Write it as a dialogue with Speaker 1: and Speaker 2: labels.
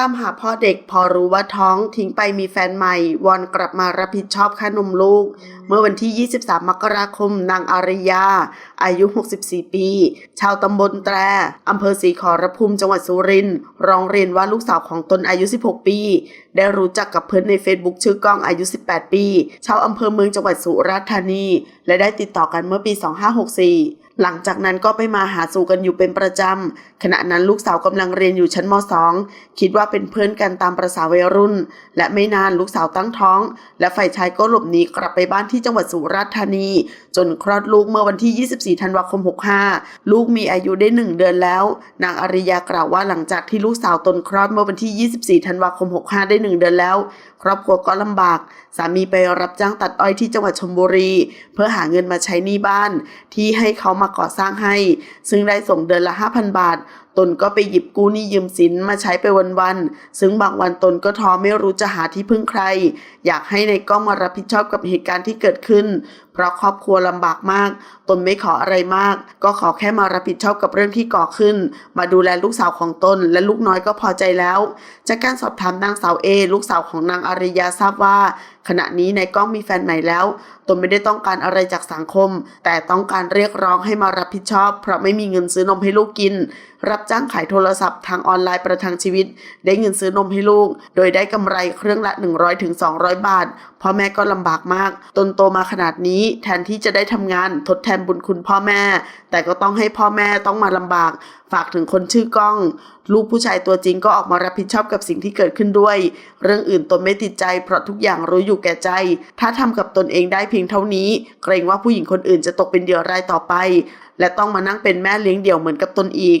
Speaker 1: ตามหาพ่อเด็กพอรู้ว่าท้องทิ้งไปมีแฟนใหม่ วอนกลับมารับผิดชอบค่านมลูก เมื่อวันที่ 23 มกราคมนางอารยา อายุ 64 ปี ชาวตำบลแตรอำเภอศรีขอรภูมิจังหวัดสุรินทร์ร้องเรียนว่าลูกสาวของตนอายุ 16 ปี ได้รู้จักกับเพื่อนใน Facebook ชื่อก้องอายุ 18 ปี ชาวอำเภอเมืองจังหวัดสุราษฎร์ธานี และได้ติดต่อกันเมื่อปี 2564 หลังจากนั้นก็ไปมาหาสู่กันอยู่เป็นประจำ ขณะนั้นลูกสาวกำลังเรียนอยู่ชั้นม .2 คิดว่าเป็นเพื่อนกันตามประษาวัยรุ่น และไม่นานลูกสาวตั้งท้อง และฝ่ายชายก็หลบหนีกลับไปบ้านที่จังหวัดสุราษฎร์ธานี จนคลอดลูกเมื่อวันที่ 24 ธันวาคม 65 ลูกมีอายุได้ 1 เดือนแล้ว นางอริยากล่าวว่าหลังจากที่ลูกสาวตนคลอดเมื่อวันที่ 24 ธันวาคม 65 ได้ 1 เดือนแล้ว ครอบครัวก็ลำบาก สามีไปรับจ้างตัดอ้อยที่จังหวัดชลบุรี เพื่อหาเงินมาใช้หนี้บ้านที่ให้เขามาาก่อสร้างให้ ซึ่งได้ส่งเดือนละ 5,000 บาท ตนก็ไปหยิบกู้หนี้ยืมสินมาใช้ไปวันๆ ซึ่งบางวันตนก็ท้อไม่รู้จะหาที่พึ่งใคร อยากให้ในกล้องมารับผิดชอบกับเหตุการณ์ที่เกิดขึ้น เพราะครอบครัวลำบากมาก ตนไม่ขออะไรมาก ก็ขอแค่มารับผิดชอบกับเรื่องที่ก่อขึ้น มาดูแลลูกสาวของตนและลูกน้อยก็พอใจแล้ว จากการสอบถามนางสาวเอลูกสาวของนางอารยาทราบว่า ขณะนี้ในก้องมีแฟนใหม่แล้ว ตนไม่ได้ต้องการอะไรจากสังคม แต่ต้องการเรียกร้องให้มารับผิดชอบ เพราะไม่มีเงินซื้อนมให้ลูกกิน รับจ้างขายโทรศัพท์ทางออนไลน์ประทังชีวิต ได้เงินซื้อนมให้ลูก โดยได้กำไรเครื่องละ 100-200ถึง200 บาทพ่อแม่ก็ลำบากมาก ตนโตมาขนาดนี้แทนที่จะได้ทำงานทดแทนบุญคุณพ่อแม่ แต่ก็ต้องให้พ่อแม่ต้องมาลำบาก ฝากถึงคนชื่อก้อง ลูกผู้ชายตัวจริงก็ออกมารับผิดชอบกับสิ่งที่เกิดขึ้นด้วย เรื่องอื่นตนไม่ติดใจ เพราะทุกอย่างรู้อยู่แก่ใจ ถ้าทำกับตนเองได้เพียงเท่านี้ เกรงว่าผู้หญิงคนอื่นจะตกเป็นเหยื่อรายต่อไป และต้องมานั่งเป็นแม่เลี้ยงเดี่ยวเหมือนกับตนอีก